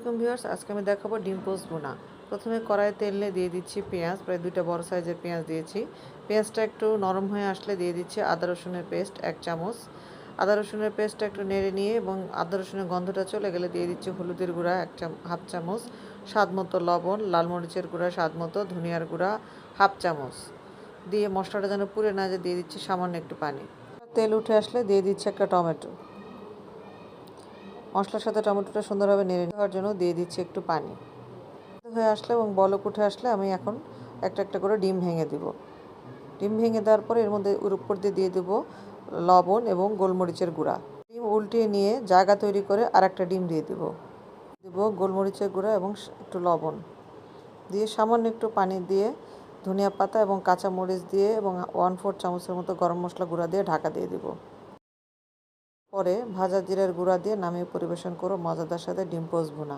আসসালামাইকুম ভিউয়ার্স, আজকে আমি দেখাবো ডিম পোস্ট বোনা প্রথমে কড়াইয়ে তেলে দিয়ে দিচ্ছি পেঁয়াজ, প্রায় দুইটা বড় সাইজের পেঁয়াজ দিয়েছি। পেঁয়াজটা একটু নরম হয়ে আসলে দিয়ে দিচ্ছি আদা রসুনের পেস্ট, এক চামচ। আদা রসুনের পেস্টটা একটু নেড়ে নিয়ে এবং আদা রসুনের গন্ধটা চলে গেলে দিয়ে দিচ্ছি হলুদের গুঁড়া, এক হাফ চামচ। স্বাদ মতো লবণ, লাল মরিচের গুঁড়া, স্বাদ মতো ধনিয়ার গুঁড়া, হাফ চামচ। দিয়ে মশলাটা যেন পুড়ে না যে দিয়ে দিচ্ছি সামান্য একটু পানি। তেল উঠে আসলে দিয়ে দিচ্ছি একটা টমেটো। মশলার সাথে টমেটোটা সুন্দরভাবে নেড়ে নেওয়ার জন্য দিয়ে দিচ্ছি একটু পানি। হয়ে আসলে এবং বলক উঠে আসলে আমি এখন একটা একটা করে ডিম ভেঙে দিব। ডিম ভেঙে দেওয়ার পরে এর মধ্যে ওর উপর দিয়ে দিয়ে দেবো লবণ এবং গোলমরিচের গুঁড়া। ডিম উল্টিয়ে নিয়ে জায়গা তৈরি করে আর একটা ডিম দিয়ে দেবো। দেবো গোলমরিচের গুঁড়া এবং একটু লবণ। দিয়ে সামান্য একটু পানি দিয়ে ধনিয়া পাতা এবং কাঁচা মরিচ দিয়ে এবং ওয়ান ফোর চামচের মতো গরম মশলা গুঁড়া দিয়ে ঢাকা দিয়ে দেবো। পরে ভাজা জিরের গুঁড়া দিয়ে নামিয়ে পরিবেশন করো মজাদার সাথে ডিম পোস্ট ভুনা।